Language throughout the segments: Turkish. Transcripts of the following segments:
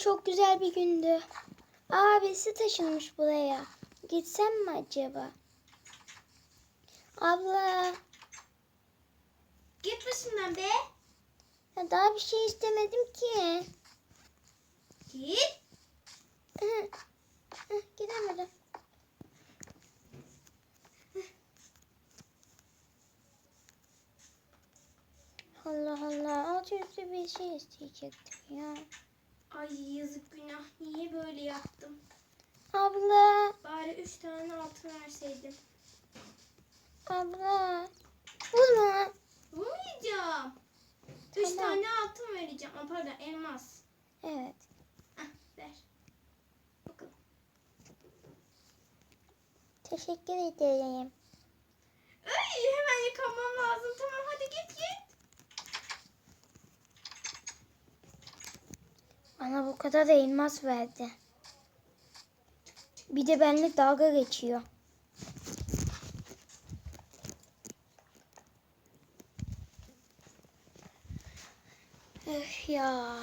çok güzel bir gündü. Abisi taşınmış buraya. Gitsem mi acaba? Abla, Git başımdan be. ya daha bir şey istemedim ki. Git. Gidemedim. Allah Allah, alt üstü bir şey isteyecektim ya. Ay yazık günah. Niye böyle yaptım? Abla, Bari üç tane altın verseydim. abla. Vurma. Vurmayacağım. Üç Tamam. tane altın vereceğim. Aa, pardon elmas. Evet. Ah ver. Bakalım. Teşekkür ederim. Ay hemen yıkamam lazım. Tamam hadi git git. Bana bu kadar da elmas verdi. Bir de benimle dalga geçiyor. Öf ya.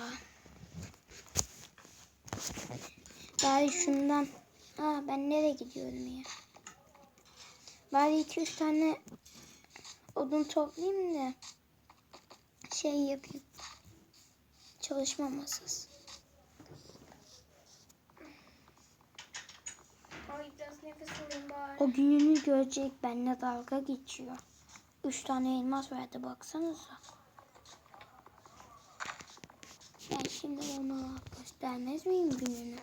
Bari şundan. Aa ben nereye gidiyorum ya? Bari iki üç tane odun toplayayım da şey yapayım. Çalışma masası. Ay biraz nefes alayım bari. O gününü görecek benimle dalga geçiyor. Üç tane elmas verdi baksanıza. Ben şimdi ona göstermez miyim gününü?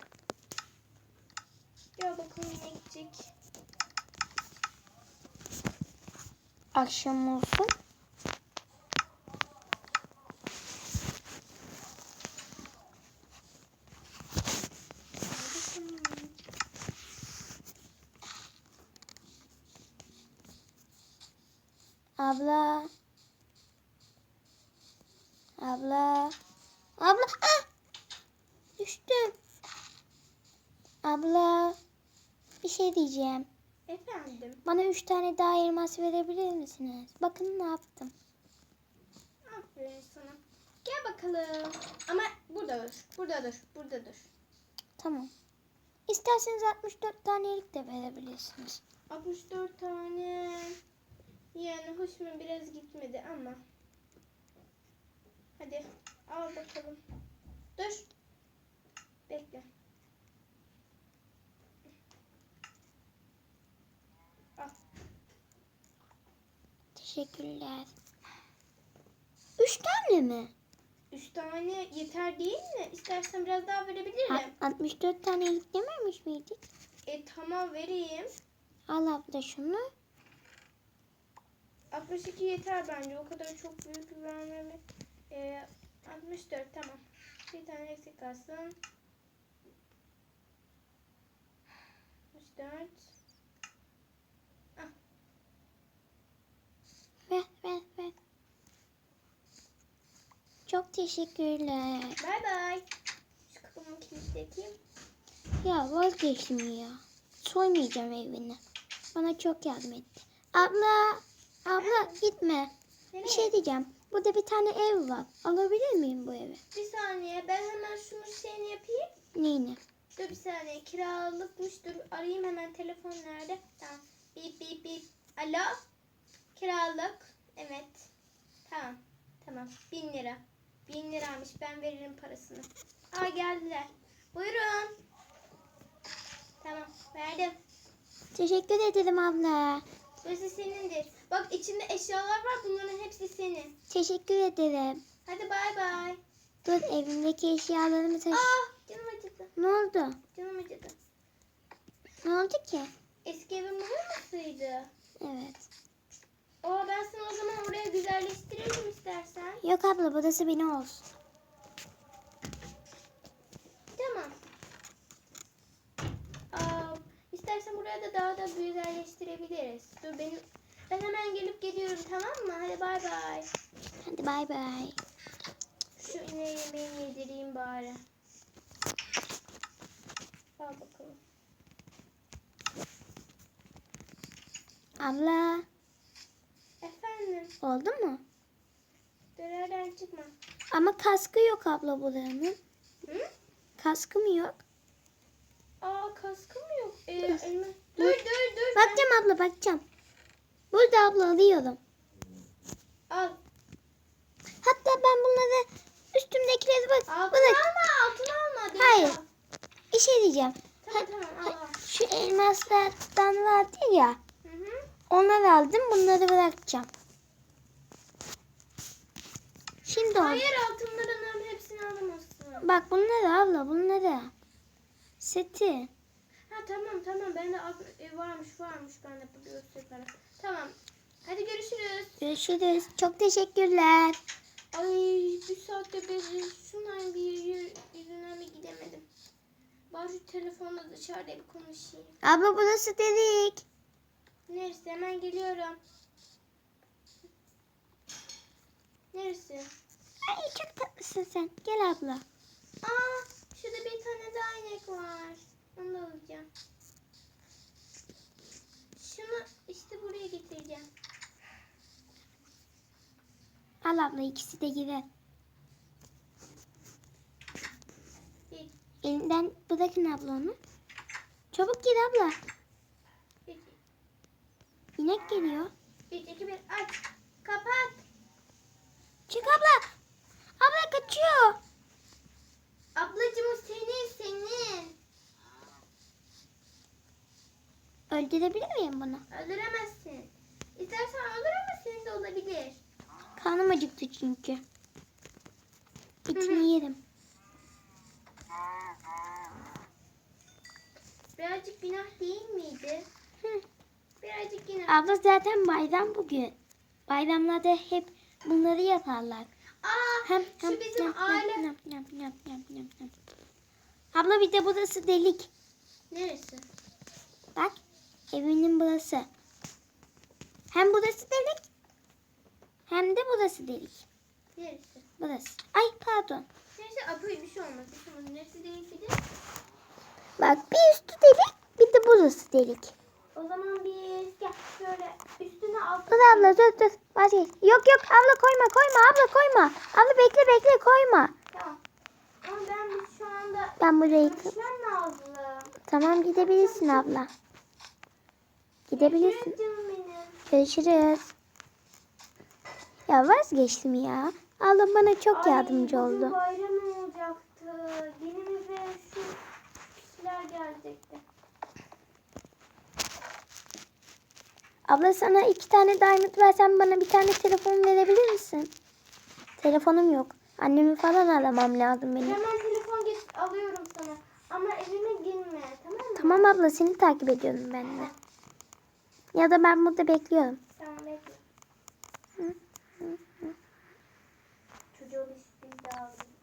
Gel bakalım yine gidecek. Akşam olsun. Abla. Abla. Abla. Ah! Düştüm. Abla. Bir şey diyeceğim. Efendim. Bana üç tane daha elmas verebilir misiniz? Bakın ne yaptım. Aferin sana. Gel bakalım. Ama burada dur. Burada dur. Burada dur. Tamam. İsterseniz 64 tanelik de verebilirsiniz. 64 tane. Yani hoşuma biraz gitmedi ama. Hadi al bakalım. Dur. Bekle. Al. Teşekkürler. Üç tane mi? 3 tane yeter değil mi? İstersen biraz daha verebilirim. Ha, 64 tanelik dememiş miydik? E tamam vereyim. Al abla şunu. 62 yeter bence. O kadar çok büyük vermeme. E, 64 tamam. Bir tane eksik kalsın. 64. Ver ver ver. Çok teşekkürler. Bay bay. Şu kapımı kilitleteyim. Ya vazgeçtim ya. Soymayacağım evini. Bana çok yardım etti. Abla. Abla gitme. Nereye? Bir şey diyeceğim. Burada bir tane ev var. Alabilir miyim bu evi? Bir saniye ben hemen şunu şeyini yapayım. Neyini? Dur bir saniye kiralıkmış dur arayayım hemen telefon nerede? Tamam. Bip bip bip. Alo. Kiralık. Evet. Tamam. Tamam. Bin lira. Bin liraymış ben veririm parasını. Aa geldiler. Buyurun. Tamam verdim. Teşekkür ederim abla. Burası senindir. Bak içinde eşyalar var bunların hepsi senin. Teşekkür ederim. Hadi bay bay. Dur evimdeki eşyalarımı taşı. Aa canım acıdı. Ne oldu? Canım acıdı. Ne oldu ki? Eski evim burasıydı. Evet. Aa ben sana o zaman oraya güzelleştirelim istersen. Yok abla burası benim olsun. Tamam. Aa, istersen buraya da daha da güzelleştirebiliriz. Dur benim ben hemen gelip geliyorum tamam mı? Hadi bay bay. Hadi bay bay. Şu ineği yemeğini yedireyim bari. Al bakalım. Abla Efendim. oldu mu? Dönerden çıkma. Ama kaskı yok abla buranın. Hı? Kaskım yok. Aa kaskı mı yok? Ee, Dur. elime... Dur dur dur. Bakacağım abla bakacağım. Burada abla alıyorum. Al. Hatta ben bunları üstümdekileri bak. Bırak. alma altına alma. Değil Hayır. mi? Bir şey diyeceğim. Tamam tamam al. Şu elmaslardan vardı ya. Hı hı. Onları aldım. Bunları bırakacağım. Şimdi. Hayır altınlarının hepsini alamazsın. Bak bunları abla bunları. Seti. Ha tamam tamam ben de e, varmış varmış ben de göstereyim. Tamam. Hadi görüşürüz. Görüşürüz. Çok teşekkürler. Ay bir saatte beri şundan bir yü- yüzünden bir gidemedim. Ben şu telefonla dışarıda bir konuşayım. Abla burası delik. Neresi? Hemen geliyorum. Neresi? Ay çok tatlısın sen. Gel abla. Aa, şurada bir tane daha inek var. Onu da alacağım. Şunu işte buraya getireceğim. Al abla ikisi de girer. Bir, Elinden bırakın abla onu. Çabuk gir abla. bir, İnek geliyor. bir, iki, bir. Aç. Kapat. Çık abla. Abla kaçıyor. Ablacığım o senin, senin. Öldürebilir miyim bunu? Öldüremezsin. İstersen öldür ama senin de olabilir. Karnım acıktı çünkü. İçini yerim. Birazcık günah değil miydi? Hı. Birazcık günah. Abla zaten bayram bugün. Bayramlarda hep bunları yaparlar. Aa, Hem, şu hem, bizim hem, aile. hem, hem, hem, hem, hem, hem, hem. Abla bir de burası delik. Neresi? Evinin burası. Hem burası delik hem de burası delik. Neresi? Burası. Ay pardon. Neresi? Apoy bir şey olmaz. Bir şey olmaz. Neresi değil bir de? Bak bir üstü delik bir de burası delik. O zaman biz gel şöyle üstüne alt. Dur abla dur dur. Vazgeç. Yok yok abla koyma koyma abla koyma. Abla bekle bekle koyma. Tamam. Ama ben şu anda Ben burayı... lazım. Tamam gidebilirsin abla. Gidebilirsin. Görüşürüz benim. Ya vazgeçtim ya. Allah bana çok yardımcı Ay, bugün oldu. bayram olacaktı. Dinimize şu kişiler gelecekti. Abla sana iki tane diamond versen bana bir tane telefon verebilir misin? Telefonum yok. Annemi falan aramam lazım benim. Hemen telefon geç alıyorum sana. Ama evime girme tamam mı? Tamam abla seni takip ediyorum ben de. Ya da ben burada bekliyorum. Tamam bekle. Hı, hı, hı. Çocuğu bir sürpriz daha alayım.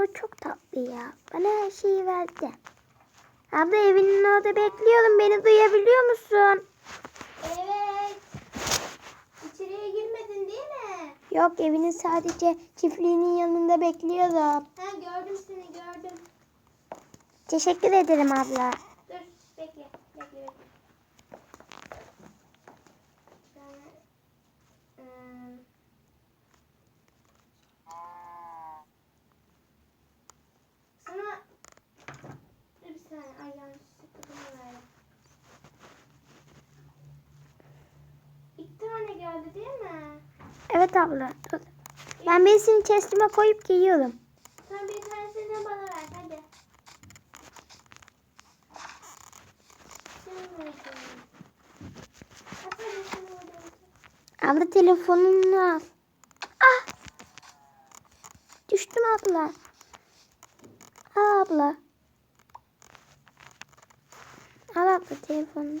Abla çok tatlı ya. Bana her şeyi verdi. Abla evinin orada bekliyorum. Beni duyabiliyor musun? Evet. İçeriye girmedin değil mi? Yok evinin sadece çiftliğinin yanında bekliyorum. Ha gördüm seni gördüm. Teşekkür ederim abla. Dur bekle bekle bekle. Ben, eee, sana dur bir saniye ay yanlışlıkla bunu verdim. İki geldi değil mi? Evet abla. Dur. Ben birisini chestime koyup giyiyorum. Sen bir tanesini bana ver hadi. Abla telefonunu al. Ah! Düştüm abla. Al abla. Al abla telefonunu.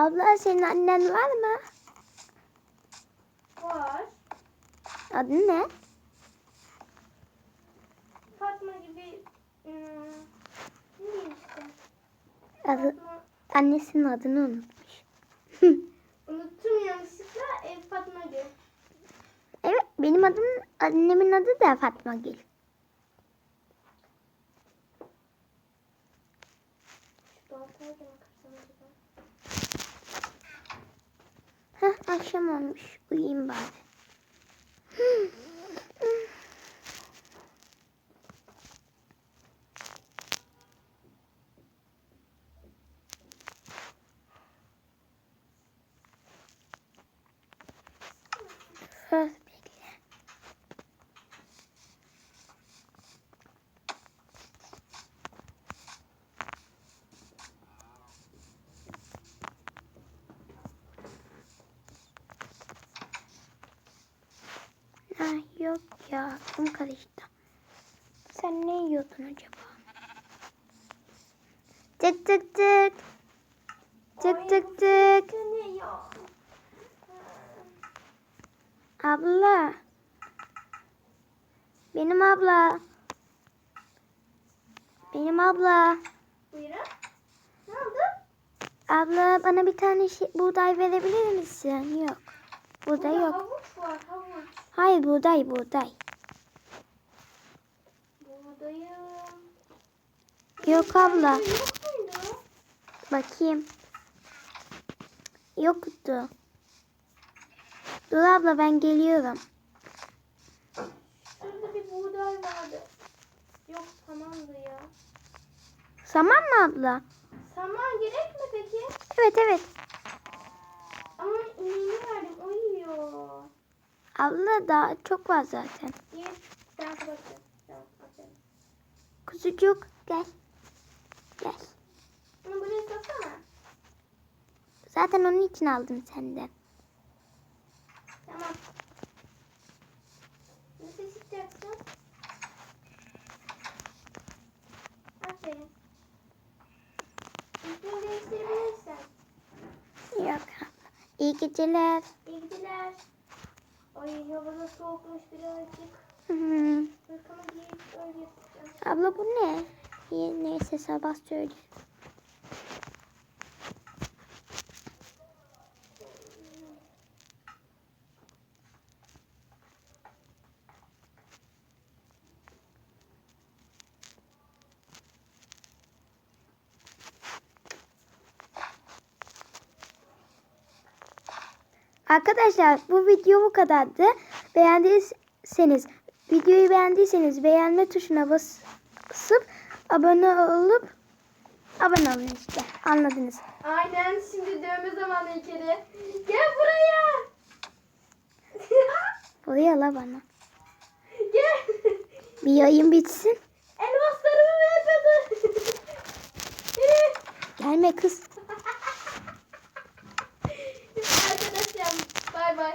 Abla senin annen var mı? Var. Adı ne? Fatma gibi ıı, ne işte. Adı, Fatma. annesinin adını unutmuş. Unuttum yanlışlıkla e, Fatma gibi. Evet benim adım annemin adı da Fatma Gül. Heh, akşam olmuş. Uyuyayım bari. Söz bekle. Ha, yok ya aklım karıştı. Sen ne yiyordun acaba? Tık tık tık. Tık tık tık. Abla. Benim abla. Benim abla. Buyurun. Ne oldu? Abla bana bir tane şey, buğday verebilir misin? Yok. Burada yok. havuç var havuç. Hayır buğday buğday. Buğdayım. Yok abla. Yok? Bakayım. Yoktu. Dur abla ben geliyorum. Şurada bir buğday vardı. Yok tamamdı ya. Saman mı abla? Saman gerek mi peki? Evet evet. Ama ineğini verdim o. Abla daha çok var zaten. Kuzucuk gel. Gel. Bunu buraya soksana. Zaten onun için aldım senden. Tamam. Nasıl sıkacaksın? Aferin. Üstünü değiştirebilirsin. Yok. İyi geceler. Ay havada giyip öyle yapacağım. Abla bu ne? İyi, Neyse sabah söyle. Arkadaşlar bu video bu kadardı. Beğendiyseniz beğendiyseniz videoyu beğendiyseniz beğenme tuşuna basıp abone olup abone olun işte. Anladınız. Aynen. Şimdi dövme zamanı İlker'i. Gel buraya. buraya la bana. Gel. Bir yayın bitsin. Elmaslarımı ver bana. Gelme kız. Arkadaşlar bay bay.